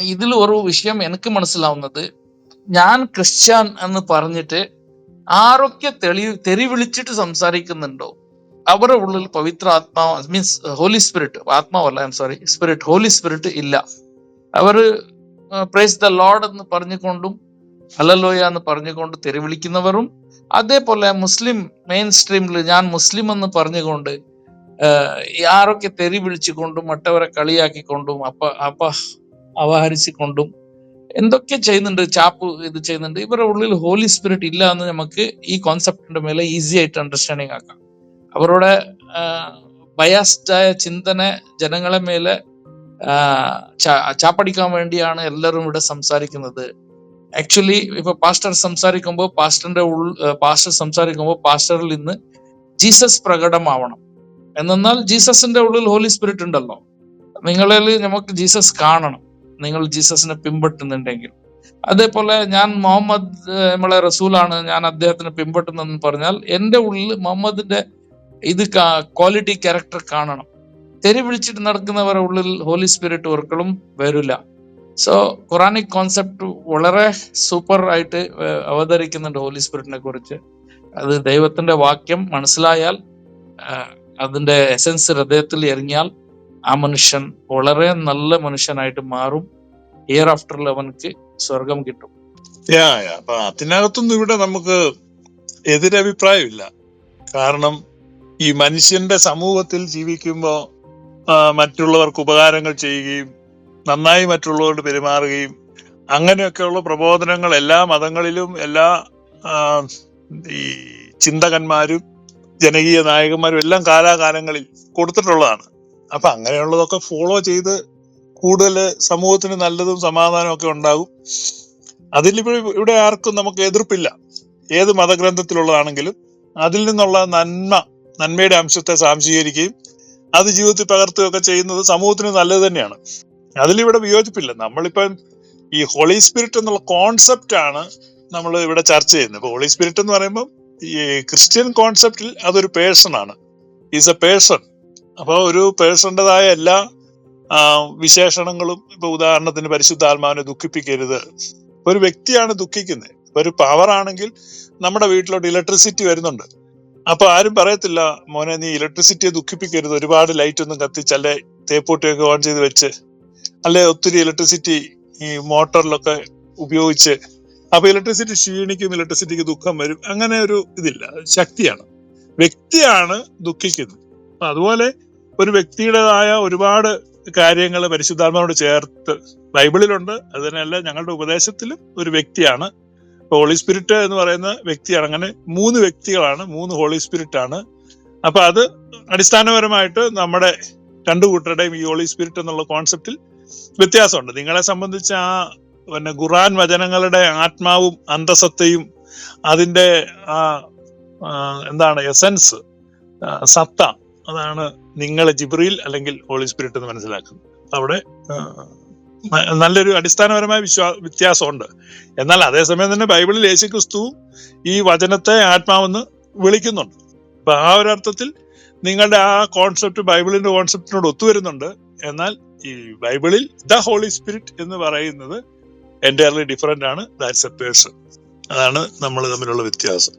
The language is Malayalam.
ഇതിൽ ഒരു വിഷയം എനിക്ക് മനസ്സിലാവുന്നത്. ഞാൻ ക്രിസ്ത്യൻ എന്ന് പറഞ്ഞിട്ട് ആരൊക്കെ തെളി തെറി വിളിച്ചിട്ട് സംസാരിക്കുന്നുണ്ടോ അവരുടെ ഉള്ളിൽ പവിത്ര ആത്മാവ് means holy spirit ആത്മാവല്ല I'm sorry spirit holy spirit ഇല്ല. അവർ പ്രേസ് ദ ലോഡ് എന്ന് പറഞ്ഞുകൊണ്ടും അലലോയ എന്ന് പറഞ്ഞുകൊണ്ട് തെറി വിളിക്കുന്നവരും അതേപോലെ മുസ്ലിം മെയിൻ സ്ട്രീമിൽ ഞാൻ മുസ്ലിം എന്ന് പറഞ്ഞുകൊണ്ട് ആരൊക്കെ തെറി വിളിച്ചുകൊണ്ടും മറ്റവരെ കളിയാക്കിക്കൊണ്ടും അപ്പ അപ്പ അപഹരിച്ചുകൊണ്ടും എന്തൊക്കെ ചെയ്യുന്നുണ്ട് ചാപ്പ് ഇത് ചെയ്യുന്നുണ്ട്. ഇവരുടെ ഉള്ളിൽ ഹോളി സ്പിരിറ്റ് ഇല്ല എന്ന് നമുക്ക് ഈ കോൺസെപ്റ്റിന്റെ മേലെ ഈസി ആയിട്ട് അണ്ടർസ്റ്റാൻഡിങ് ആക്കാം. അവരുടെ ബയാസ്ഡായ ചിന്തന ജനങ്ങളെ മേലെ ചാപ്പടിക്കാൻ വേണ്ടിയാണ് എല്ലാവരും ഇവിടെ സംസാരിക്കുന്നത്. ആക്ച്വലി ഇപ്പൊ പാസ്റ്റർ സംസാരിക്കുമ്പോൾ പാസ്റ്ററിന്റെ ഉൾ പാസ്റ്റർ സംസാരിക്കുമ്പോൾ പാസ്റ്ററിൽ നിന്ന് ജീസസ് പ്രകടമാവണം. എന്നാൽ ജീസസിന്റെ ഉള്ളിൽ ഹോളി സ്പിരിറ്റ് ഉണ്ടല്ലോ. നിങ്ങളിൽ നമുക്ക് ജീസസ് കാണണം. നിങ്ങൾ ജീസസിനെ പിൻപറ്റുന്നുണ്ടെങ്കിൽ. അതേപോലെ ഞാൻ മുഹമ്മദ് നമ്മളെ റസൂലാണ് ഞാൻ അദ്ദേഹത്തിനെ പിൻപറ്റുന്നതെന്ന് പറഞ്ഞാൽ എന്റെ ഉള്ളിൽ മുഹമ്മദിന്റെ ഇത് ക്വാളിറ്റി ക്യാരക്ടർ കാണണം. തെരി വിളിച്ചിട്ട് നടക്കുന്നവരുടെ ഉള്ളിൽ ഹോളി സ്പിരിറ്റ് ഒരിക്കലും വരില്ല. സോ ഖുറാനിക് കോൺസെപ്റ്റ് വളരെ സൂപ്പർ ആയിട്ട് അവതരിക്കുന്നുണ്ട് ഹോളി സ്പിരിറ്റിനെ കുറിച്ച്. അത് ദൈവത്തിന്റെ വാക്യം മനസ്സിലായാൽ അതിന്റെ എസൻസ് ഹൃദയത്തിൽ ഇറങ്ങിയാൽ ആ മനുഷ്യൻ വളരെ നല്ല മനുഷ്യനായിട്ട് മാറും. ഇയർ ആഫ്റ്ററിൽ അവനക്ക് സ്വർഗം കിട്ടും. അപ്പൊ അതിനകത്തൊന്നും ഇവിടെ നമുക്ക് എതിരഭിപ്രായമില്ല. കാരണം ഈ മനുഷ്യന്റെ സമൂഹത്തിൽ ജീവിക്കുമ്പോൾ മറ്റുള്ളവർക്ക് ഉപകാരങ്ങൾ ചെയ്യുകയും നന്നായി മറ്റുള്ളവരോട് പെരുമാറുകയും അങ്ങനെയൊക്കെയുള്ള പ്രബോധനങ്ങൾ എല്ലാ മതങ്ങളിലും എല്ലാ ഈ ചിന്തകന്മാരും ജനകീയ നായകന്മാരും എല്ലാം കാലാകാലങ്ങളിൽ കൊടുത്തിട്ടുള്ളതാണ്. അപ്പൊ അങ്ങനെയുള്ളതൊക്കെ ഫോളോ ചെയ്ത് കൂടുതൽ സമൂഹത്തിന് നല്ലതും സമാധാനവും ഒക്കെ ഉണ്ടാകും. ഇവിടെ ഇവിടെ ആർക്കും നമുക്ക് എതിർപ്പില്ല. ഏത് മതഗ്രന്ഥത്തിലുള്ളതാണെങ്കിലും അതിൽ നിന്നുള്ള നന്മ നന്മയുടെ അംശത്തെ സാംശീകരിക്കുകയും അത് ജീവിതത്തിൽ പകർത്തുകയൊക്കെ ചെയ്യുന്നത് സമൂഹത്തിന് നല്ലത് തന്നെയാണ്. അതിലിവിടെ വിയോജിപ്പില്ല. നമ്മളിപ്പം ഈ ഹോളി സ്പിരിറ്റ് എന്നുള്ള കോൺസെപ്റ്റ് ആണ് നമ്മൾ ഇവിടെ ചർച്ച ചെയ്യുന്നത്. ഇപ്പൊ ഹോളി സ്പിരിറ്റ് എന്ന് പറയുമ്പോൾ ഈ ക്രിസ്ത്യൻ കോൺസെപ്റ്റിൽ അതൊരു പേഴ്സൺ ആണ്. ഈസ് എ പേഴ്സൺ അപ്പോൾ ഒരു പേഴ്സണിന്റെതായ എല്ലാ വിശേഷണങ്ങളും ഇപ്പൊ ഉദാഹരണത്തിന് പരിശുദ്ധാത്മാവിനെ ദുഃഖിപ്പിക്കരുത്. ഒരു വ്യക്തിയാണ് ദുഃഖിക്കുന്നത്. ഒരു പവർ ആണെങ്കിൽ നമ്മുടെ വീട്ടിലോട്ട് ഇലക്ട്രിസിറ്റി വരുന്നുണ്ട്. അപ്പൊ ആരും പറയത്തില്ല മോനെ നീ ഇലക്ട്രിസിറ്റിയെ ദുഃഖിപ്പിക്കരുത്. ഒരുപാട് ലൈറ്റ് ഒന്നും കത്തിച്ച് അല്ലെ തേപ്പൂട്ടിയൊക്കെ ഓൺ ചെയ്ത് വെച്ച്. അല്ലെ ഒത്തിരി ഇലക്ട്രിസിറ്റി ഈ മോട്ടറിലൊക്കെ ഉപയോഗിച്ച്. അപ്പൊ ഇലക്ട്രിസിറ്റി ക്ഷീണിക്കും ഇലക്ട്രിസിറ്റിക്ക് ദുഃഖം വരും. അങ്ങനെ ഒരു ഇതില്ല. ശക്തിയാണ്. വ്യക്തിയാണ് ദുഃഖിക്കുന്നത്. അതുപോലെ ഒരു വ്യക്തിയുടേതായ ഒരുപാട് കാര്യങ്ങൾ പരിശുദ്ധാത്മാവോട് ചേർത്ത് ബൈബിളിലുണ്ട്. അത് തന്നെയല്ല ഞങ്ങളുടെ ഉപദേശത്തിൽ ഒരു വ്യക്തിയാണ്. ഹോളി സ്പിരിറ്റ് എന്ന് പറയുന്ന വ്യക്തിയാണ്. അങ്ങനെ മൂന്ന് വ്യക്തികളാണ് മൂന്ന് ഹോളി സ്പിരിറ്റ് ആണ്. അപ്പൊ അത് അടിസ്ഥാനപരമായിട്ട് നമ്മുടെ രണ്ടു കൂട്ടരുടെയും ഈ ഹോളി സ്പിരിറ്റ് എന്നുള്ള കോൺസെപ്റ്റിൽ വ്യത്യാസമുണ്ട്. നിങ്ങളെ സംബന്ധിച്ച് ആ പിന്നെ ഖുറാൻ വചനങ്ങളുടെ ആത്മാവും അന്തസത്തയും അതിന്റെ ആ ആ, എന്താണ് എസൻസ് സത്ത അതാണ് നിങ്ങളെ ജിബ്രീൽ അല്ലെങ്കിൽ ഹോളി സ്പിരിറ്റ് എന്ന് മനസ്സിലാക്കുന്നത്. അവിടെ നല്ലൊരു അടിസ്ഥാനപരമായ വിശ്വാ വ്യത്യാസമുണ്ട്. എന്നാൽ അതേസമയം തന്നെ ബൈബിളിൽ യേശു ക്രിസ്തു ഈ വചനത്തെ ആത്മാവെന്ന് വിളിക്കുന്നുണ്ട്. അപ്പൊ ആ ഒരു അർത്ഥത്തിൽ നിങ്ങളുടെ ആ കോൺസെപ്റ്റ് ബൈബിളിന്റെ കോൺസെപ്റ്റിനോട് ഒത്തുവരുന്നുണ്ട്. എന്നാൽ ഈ ബൈബിളിൽ ദ ഹോളി സ്പിരിറ്റ് എന്ന് പറയുന്നത് എന്റയർലി ഡിഫറെന്റ് ആണ്. ദാറ്റ്സ് എ പേഴ്സൺ അതാണ് നമ്മൾ തമ്മിലുള്ള വ്യത്യാസം.